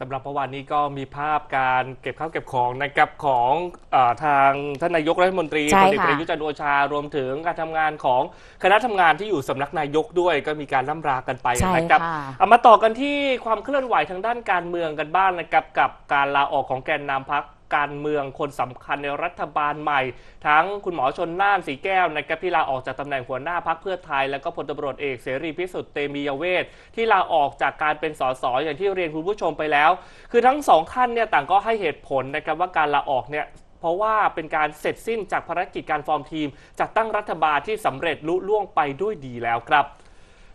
สำหรับเมื่อวานนี้ก็มีภาพการเก็บข้าวเก็บของนะครับของเออทางท่านนายกรัฐมนตรีใช่พลเอกค่ะประยุทธ์จันทร์โอชารวมถึงการทำงานของคณะทำงานที่อยู่สำนักนายกด้วย ก็มีการล่ำรากันไปใช่นะครับค่ะเอามาต่อกันที่ความเคลื่อนไหวทางด้านการเมืองกันบ้างนะครับกับการลาออกของแกนนำพัก การเมืองคนสำคัญในรัฐบาลใหม่ ทั้งคุณหมอชนน่านสีแก้วนะครับที่ลาออกจากตำแหน่งหัวหน้าพักเพื่อไทย แล้วก็พลตำรวจเอกเสรีพิสุทธิ์เตมียเวทที่ลาออกจากการเป็นสสอย่างที่เรียนคุณผู้ชมไปแล้ว คือทั้งสองท่านเนี่ยต่างก็ให้เหตุผลนะครับว่าการลาออกเนี่ยเพราะว่าเป็นการเสร็จสิ้นจากภารกิจการฟอร์มทีมจัดตั้งรัฐบาลที่สำเร็จลุล่วงไปด้วยดีแล้วครับ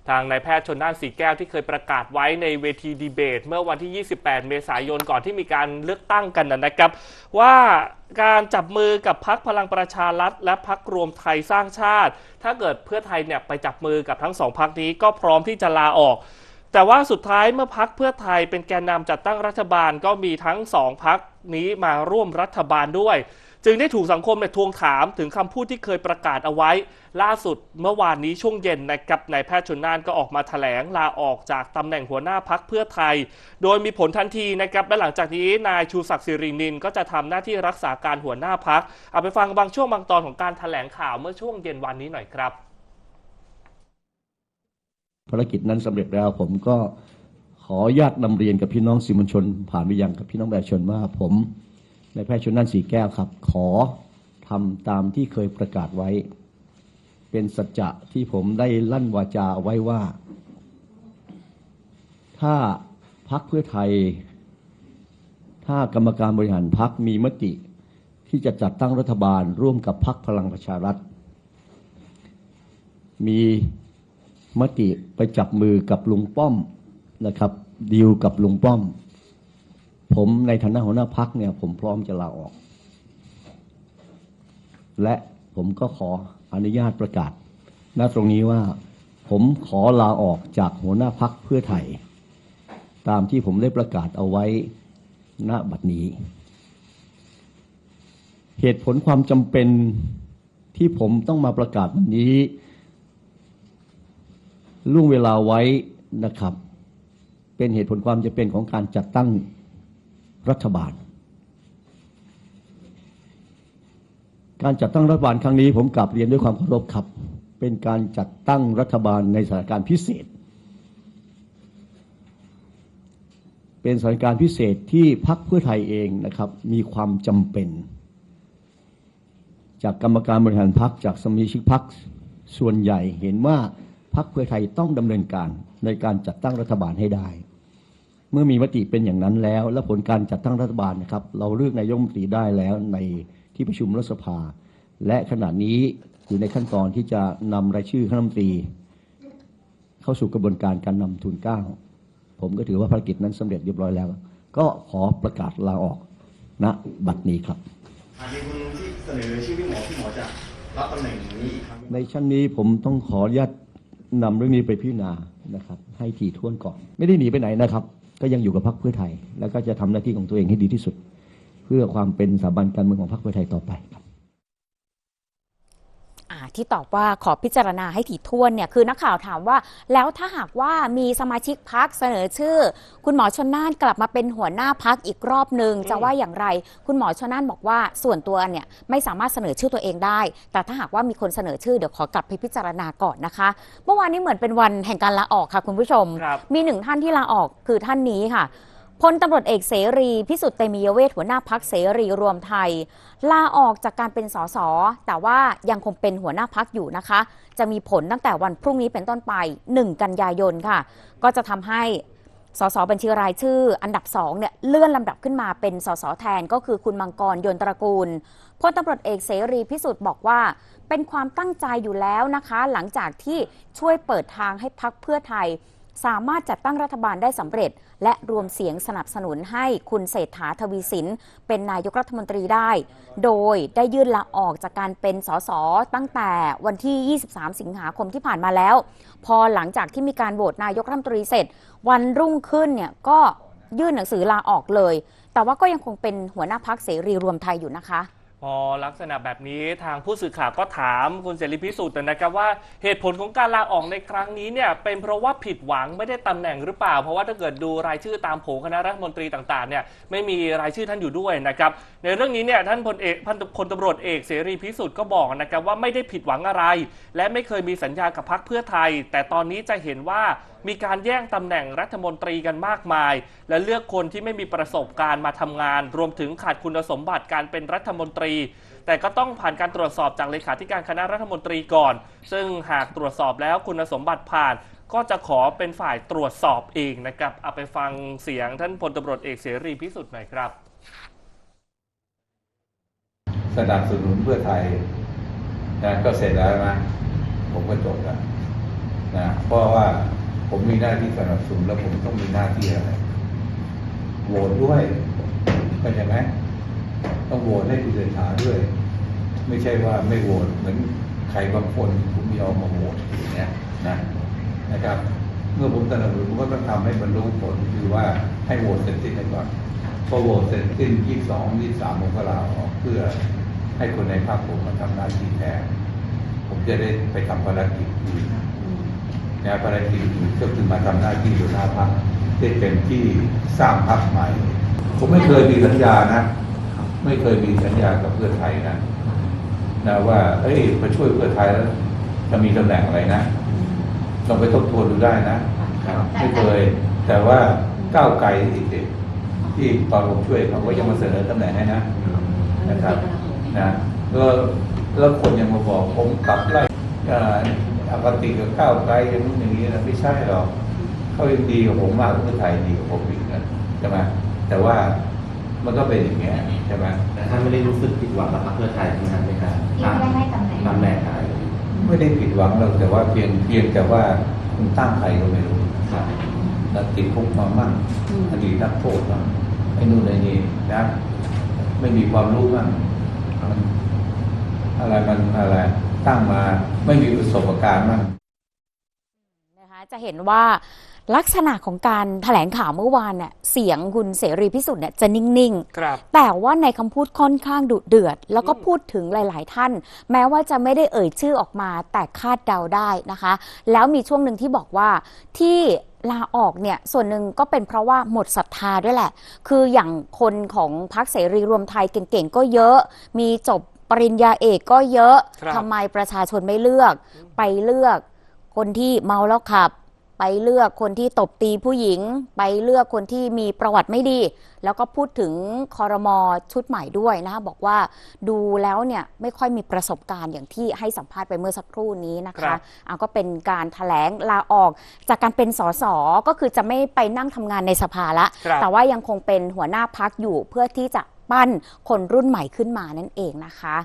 ทางนายแพทย์ชนน่านสีแก้วที่เคยประกาศไว้ในเวทีดีเบต เมื่อวันที่ 28 เมษายนก่อนที่มีการเลือกตั้งกันนะนะครับ ว่าการจับมือกับพักพลังประชารัฐ และพักรวมไทยสร้างชาติ ถ้าเกิดเพื่อไทยเนี่ยไปจับมือกับทั้งสองพักนี้ก็พร้อมที่จะลาออกแต่ว่าสุดท้ายเมื่อพักเพื่อไทยเป็นแกนนำจัดตั้งรัฐบาลก็มีทั้งสองพักนี้มาร่วมรัฐบาลด้วย จึงได้ถูกสังคมเนี่ยทวงถามถึงคำพูดที่เคยประกาศเอาไว้ ล่าสุดเมื่อวานนี้ช่วงเย็นนะครับนายแพทย์ชนน่านก็ออกมาแถลงลาออกจากตำแหน่งหัวหน้าพักเพื่อไทย โดยมีผลทันทีนะครับและหลังจากนี้นายชูศักดิ์สิรินินก็จะทำหน้าที่รักษาการหัวหน้าพักเอาไปฟังบางช่วงบางตอนของการแถลงข่าวเมื่อช่วงเย็นวันนี้หน่อยครับภารกิจนั้นสำเร็จแล้วผมก็ขออนุญาตนำเรียนกับพี่น้องสื่อมวลชน ผ่านไปยังกับพี่น้องประชาชนว่าผม ในแพทย์ชนนั่นสีแก้วครับ ขอทำตามที่เคยประกาศไว้ เป็นสัจจะที่ผมได้ลั่นวาจาเอาไว้ว่า ถ้าพักเพื่อไทย ถ้ากรรมการบริหารพักมีมติ ที่จะจัดตั้งรัฐบาลร่วมกับพักพลังประชารัฐ มีมติไปจับมือกับลุงป้อมนะครับดีลกับลุงป้อม ผมในฐานะหัวหน้าพักเนี่ย ผมพร้อมจะลาออก และผมก็ขออนุญาตประกาศณตรงนี้ว่า ผมขอลาออกจากหัวหน้าพักเพื่อไทย ตามที่ผมได้ประกาศเอาไว้ณบัดนี้ เหตุผลความจำเป็นที่ผมต้องมาประกาศวันนี้ล่วงเวลาไว้นะครับ เป็นเหตุผลความจำเป็นของการจัดตั้ง รัฐบาล การจัดตั้งรัฐบาลครั้งนี้ ผมกลับเรียนด้วยความเคารพครับ เป็นการจัดตั้งรัฐบาลในสถานการณ์พิเศษ เป็นสถานการณ์พิเศษที่พรรคเพื่อไทยเองนะครับ มีความจำเป็น จากกรรมการบริหารพรรคจากสมาชิกพรรคส่วนใหญ่เห็นว่าพรรคเพื่อไทยต้องดำเนินการในการจัดตั้งรัฐบาลให้ได้ เมื่อมีมติเป็นอย่างนั้นแล้ว และผลการจัดตั้งรัฐบาลนะครับ เราเลือกนายกรัฐมนตรีได้แล้วในที่ประชุมรัฐสภา และขณะนี้อยู่ในขั้นตอนที่จะนำรายชื่อคณะรัฐมนตรี เข้าสู่กระบวนการการนำทุนเกล้าผมก็ถือว่าภารกิจนั้นสำเร็จเรียบร้อยแล้ว ก็ขอประกาศลาออกณบัดนี้ครับหากมีคนที่เสนอชื่อพี่หมอพี่หมอจะรับตำแหน่งนี้อีกครั้งในชั้นนี้ผมต้องขออนุญาตนำเรื่องนี้ไปพิจารณานะครับ ให้ถี่ถ้วนก่อน ไม่ได้หนีไปไหนนะครับ ก็ยังอยู่กับพรรคเพื่อไทย แล้วก็จะทำหน้าที่ของตัวเองให้ดีที่สุด เพื่อความเป็นสถาบันการเมืองของพรรคเพื่อไทยต่อไป ที่ตอบว่าขอพิจารณาให้ถี่ถ้วนเนี่ยคือนักข่าวถามว่า แล้วถ้าหากว่ามีสมาชิกพักเสนอชื่อ คุณหมอชนน่านกลับมาเป็นหัวหน้าพักอีกรอบหนึ่งจะว่าอย่างไร คุณหมอชนน่านบอกว่าส่วนตัวเนี่ยไม่สามารถเสนอชื่อตัวเองได้ แต่ถ้าหากว่ามีคนเสนอชื่อเดี๋ยวขอกลับไปพิจารณาก่อนนะคะ เมื่อวานนี้เหมือนเป็นวันแห่งการลาออกค่ะคุณผู้ชมครับมีหนึ่งท่านที่ลาออกคือท่านนี้ค่ะ พลตำรวจเอกเสรี พิสุทธิ์เตมียเวทหัวหน้าพักเสรีรวมไทย ลาออกจากการเป็นสสแต่ว่ายังคงเป็นหัวหน้าพักอยู่นะคะ จะมีผลตั้งแต่วันพรุ่งนี้เป็นต้นไป 1 กันยายนค่ะ ก็จะทำให้สสบัญชีรายชื่อ อันดับ2เนี่ยเลื่อนลำดับขึ้นมาเป็นสสแทนก็คือคุณมังกรยนตระกูลพลตำรวจเอกเสรีพิสุทธิ์บอกว่า เป็นความตั้งใจอยู่แล้วนะคะ หลังจากที่ช่วยเปิดทางให้พักเพื่อไทย สามารถจัดตั้งรัฐบาลได้สำเร็จ และรวมเสียงสนับสนุนให้คุณเศรษฐาทวีสิน เป็นนายกรัฐมนตรีได้ โดยได้ยื่นลาออกจากการเป็นสสตั้งแต่วันที่ 23 สิงหาคมที่ผ่านมาแล้ว พอหลังจากที่มีการโหวตนายกรัฐมนตรีเสร็จ วันรุ่งขึ้นเนี่ยก็ยื่นหนังสือลาออกเลย แต่ว่าก็ยังคงเป็นหัวหน้าพักเสรีรวมไทยอยู่นะคะ พอลักษณะแบบนี้ทางผู้สื่อข่าวก็ถามคุณเสรีพิสุทธิ์นะครับว่าเหตุผลของการลาออกในครั้งนี้เนี่ยเป็นเพราะว่าผิดหวังไม่ได้ตำแหน่งหรือเปล่า เพราะว่าถ้าเกิดดูรายชื่อตามโผคณะรัฐมนตรีต่างๆเนี่ยไม่มีรายชื่อท่านอยู่ด้วยนะครับในเรื่องนี้เนี่ยท่านพลเอกพันพลตำรวจเอกเสรีพิสุทธิ์ก็บอกนะครับว่าไม่ได้ผิดหวังอะไร และไม่เคยมีสัญญากับพรรคเพื่อไทย แต่ตอนนี้จะเห็นว่า มีการแย่งตำแหน่งรัฐมนตรีกันมากมาย และเลือกคนที่ไม่มีประสบการณ์มาทำงาน รวมถึงขาดคุณสมบัติการเป็นรัฐมนตรี แต่ก็ต้องผ่านการตรวจสอบจากเลขาธิการคณะรัฐมนตรีก่อน ซึ่งหากตรวจสอบแล้วคุณสมบัติผ่านก็จะขอเป็นฝ่ายตรวจสอบเองนะครับ เอาไปฟังเสียงท่านพลตำรวจเอกเสรีพิสุทธิ์หน่อยครับ สนับสนุนเพื่อไทยนะก็เสร็จแล้วนะ ผมก็จบแล้วนะเพราะว่า ผมมีหน้าที่สนับสนุนแล้วผมต้องมีหน้าที่อะไรโหวตด้วยเข้าใจไหมต้องโหวตให้คุณเศรษฐาด้วย ไม่ใช่ว่าไม่โหวตเหมือนใครบางคนผมยอมมาโหวตอย่างเงี้ยนะนะครับ เมื่อผมสนับสนุนผมก็ต้องทำให้บรรลุผลคือว่าให้โหวตเสร็จสิ้นก่อนพอโหวตเสร็จสิ้น22 23ผมก็ลาออกเพื่อให้คนในพรรคผมมาทำหน้าที่แทนผมจะได้ไปทำภารกิจอื่น นะภารกิจก็คือมาทำหน้าที่หัวหน้าพรรคได้เต็มที่สร้างพรรคใหม่ ผมไม่เคยมีสัญญานะ ไม่เคยมีสัญญากับเพื่อไทยนะนะว่า เอ้ยมาช่วยเพื่อไทยแล้วจะมีตำแหน่งอะไรนะลองไปทบทวนดูได้นะไม่เคย แต่ว่าก้าวไกลอีกที่ตอนผมช่วยเขาก็ยังมาเสนอตำแหน่งให้นะนะครับนะแล้วแล้วคนยังมาบอกผมกลับไล่ อ่ออคติกับก้าวไกลอย่างนู้นอย่างนี้นะไม่ใช่หรอกเขายังดีกับผมมากเพื่อไทยดีกับผมอีกนะใช่ไหมแต่ว่ามันก็เป็นอย่างเงี้ยใช่ไหมแต่ท่านไม่ได้รู้สึกผิดหวังกับพรรคเพื่อไทยใช่ไหมครับในการที่ไม่ได้ให้ตำแหน่งตำแหน่งอะไรไม่ได้ผิดหวังหรอกแต่ว่าเพียงเพียงแต่ว่าคุณตั้งใครก็ไม่รู้ครับแล้วติดคุกมามั่งอดีตนักโทษมั่งไอ้นู่นไอ้นี่นะ ไม่มีความรู้มั่งมันอะไรมันอะไร ตั้งมาไม่มีประสบการณ์มั่งนะคะจะเห็นว่าลักษณะของการแถลงข่าวเมื่อวานเนี่ยเสียงคุณเสรีพิสุทธิ์เนี่ยจะนิ่งครับๆแต่ว่าในคำพูดค่อนข้างดุเดือด แล้วก็พูดถึงหลาย ๆ ท่าน แม้ว่าจะไม่ได้เอ่ยชื่อออกมา แต่คาดเดาได้นะคะ แล้วมีช่วงหนึ่งที่บอกว่าที่ลาออกเนี่ยส่วนหนึ่งก็เป็นเพราะว่าหมดศรัทธาด้วยแหละ คืออย่างคนของพรรคเสรีรวมไทยเก่งๆก็เยอะ มีจบป ริญญาเอกก็เยอะครับ ทำไมประชาชนไม่เลือก ไปเลือกคนที่เมาแล้วขับ ไปเลือกคนที่ตบตีผู้หญิง ไปเลือกคนที่มีประวัติไม่ดี แล้วก็พูดถึงคอรมอชุดใหม่ด้วยนะคะบอกว่าดูแล้วเนี่ยไม่ค่อยมีประสบการณ์อย่างที่ให้สัมภาษณ์ไปเมื่อสักครู่นี้นะครัคะบเอาก็เป็นการถแถลงลาออกจากการเป็นสสก็คือจะไม่ไปนั่งทำงานในสภาละครับแต่ว่ายังคงเป็นหัวหน้าพักอยู่เพื่อที่จะปั้นคนรุ่นใหม่ขึ้นมานั่นเองนะคะ